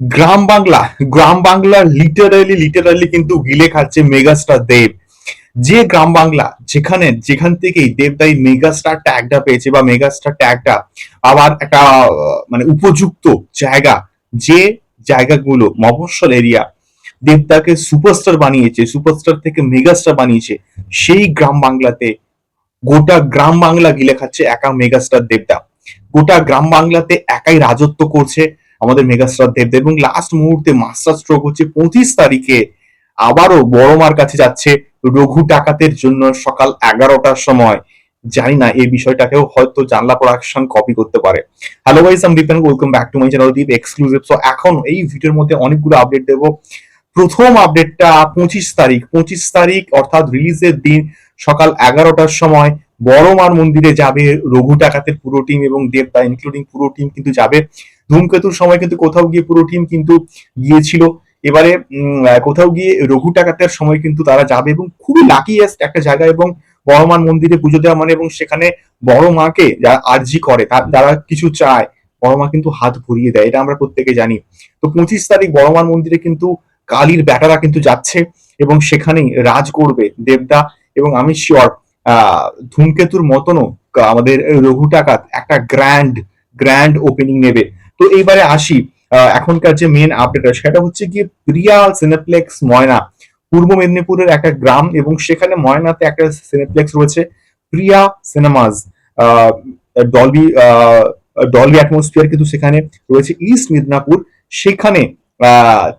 গ্রাম বাংলা গ্রাম Bangla literally literally কিন্তু গিলে খাচ্ছে মেগাস্টার দেব। যে গ্রাম বাংলা, যেখানে, যেখান থেকেই দেবদাই মেগাস্টার ট্যাগটা পেয়েছে বা মেগাস্টার ট্যাগটা আবার একটা মানে উপযুক্ত জায়গা, যে জায়গাগুলো মফস্বল এরিয়া দেবদাকে সুপারস্টার বানিয়েছে সুপারস্টার থেকে মেগাস্টার বানিয়েছে, সেই গ্রাম বাংলাতে গোটা গ্রাম বাংলা গিলে খাচ্ছে একা মেগাস্টার দেবদা গোটা গ্রাম বাংলাতে একাই রাজত্ব করছে আমাদের মেগাস্টার দেবদা এবং লাস্ট মুহূর্তে মাস্টার স্ট্রোক হচ্ছে পঁচিশ তারিখে আবারও বড় মার কাছে যাচ্ছে রঘু ডাকাতের জন্য সকাল এগারোটার সময়। জানি না, এই বিষয়টাকেও হয়তো জানলা প্রোডাকশন কপি করতে পারে। Hello guys I'm Deep welcome back to my channel Deep exclusive so এখন এই ভিডিওর মধ্যে অনেকগুলো আপডেট দেবো। প্রথম আপডেটটা পঁচিশ তারিখ। পঁচিশ তারিখ অর্থাৎ রিলিজের দিন সকাল এগারোটার সময়। বড় মার মন্দিরে যাবে রঘু ডাকাতের পুরো টিম এবং দেবদা ইনক্লুডিং পুরো টিম কিন্তু যাবে। ধূমকেতুর সময় কিন্তু কোথাও গিয়ে পুরো টিম কিন্তু গিয়েছিল। এবারে কোথাও গিয়ে রঘু টাকাতের সময় কিন্তু তারা যাবে এবং খুবই লাকিয়েস্ট একটা জায়গা এবং বড় মার মন্দিরে পুজো দেওয়া মানে এবং সেখানে বড় মাকে যারা আর্জি করে, তা- যারা কিছু চায়। বড় মা কিন্তু হাত ঘুরিয়ে দেয়, এটা আমরা প্রত্যেকে জানি। তো পঁচিশ তারিখ বড় মার মন্দিরে কিন্তু কালীর ব্যাটারা কিন্তু যাচ্ছে এবং সেখানেই রাজ করবে দেবদা এবং আমি শিওর ধূমকেতুর মতনও আমাদের রঘু টাকাত একটা গ্র্যান্ড গ্র্যান্ড ওপেনিং নেবে। তো এইবারে আসি এখনকার যে মেন আপডেট সেটা হচ্ছে গিয়ে প্রিয়া সিনেপ্লেক্স ময়না। পূর্ব মেদিনীপুরের একটা গ্রাম এবং সেখানে ময়নাতে একটা সিনেপ্লেক্স রয়েছে Priya cinemas Dolby Dolby atmosphere কিন্তু সেখানে রয়েছে ইস্ট মিদনাপুর সেখানে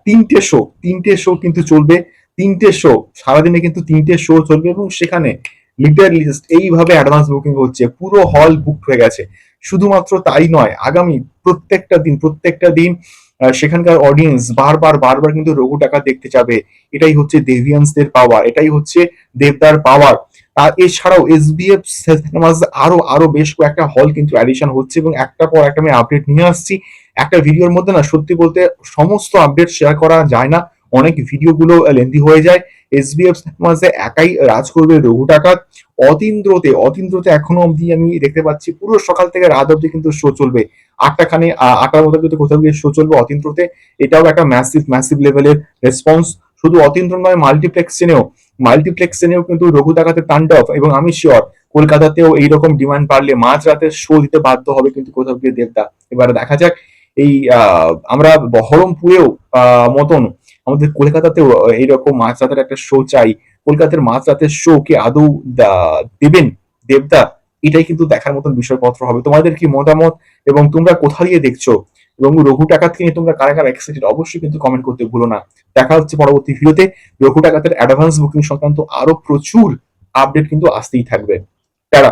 তিনটে শো তিনটে শো কিন্তু চলবে, তিনটে শো সারাদিনে কিন্তু তিনটে শো চলবে এবং সেখানে লিটার লিস্ট এইভাবে অ্যাডভান্স বুকিং হচ্ছে, পুরো হল বুক হয়ে গেছে। শুধুমাত্র তাই নয়, আগামী প্রত্যেকটা দিন প্রত্যেকটা দিন সেখানকার অডিয়েন্স বারবার বারবার কিন্তু রঘু টাকা দেখতে যাবে এটাই হচ্ছে দেভিয়ান্সদের পাওয়ার এটাই হচ্ছে দেবদার পাওয়ার আর এছাড়াও এসবিএফ সিনেমাস আরও আরও বেশ কয়েকটা হল কিন্তু অ্যাডিশন হচ্ছে এবং একটা পর একটা আমি আপডেট নিয়ে আসছি। একটা ভিডিওর মধ্যে না, সত্যি বলতে সমস্ত আপডেট শেয়ার করা যায় না। অনেক ভিডিওগুলো লেন্দি হয়ে যায়। এসবিএফ সিনেমাসে একাই রাজ করবে রঘু টাকাত অতীন্দ্রতে অতীন্দ্রতে এখনও অবধি আমি দেখতে পাচ্ছি পুরো সকাল থেকে রাত অবধি কিন্তু শো চলবে। আটটা খানে আহ, আটটার মধ্যে কিন্তু কোথাও গিয়ে শো চলবে অতীন্দ্রতে। এটাও একটা ম্যাসিভ ম্যাসিভ লেভেলের রেসপন্স শুধু অতীন্দ্র নয় মাল্টিপ্লেক্স চেনেও মাল্টিপ্লেক্স চেনেও কিন্তু রঘু ডাকাতের তাণ্ডব এবং আমি শিওর কলকাতাতেও এইরকম ডিমান্ড বাড়লে মাঝ রাতে শো দিতে বাধ্য হবে কিন্তু কোথাও গিয়ে দেবদা। এবারে দেখা যাক। এই আমরা বহরমপুরেও মতন আমাদের কলকাতাতেও এইরকম মাঝ রাতের একটা শো চাই। কলকাতার মাঝ রাতের শো কে আদৌ দেবেন? দেবদা, এটাই কিন্তু দেখার মতন বিষয়পত্র হবে। তোমাদের কি মতামত? এবং তোমরা কোথা দিয়ে দেখছ? এবং রঘু টাকাতকে নিয়ে তোমরা কারা কারা এক্সাইটেড অবশ্যই কিন্তু কমেন্ট করতে ভুলো না। দেখা হচ্ছে পরবর্তী ভিডিওতে রঘু টাকাতের অ্যাডভান্স বুকিং সংক্রান্ত আরও প্রচুর আপডেট কিন্তু আসতেই থাকবে। তারা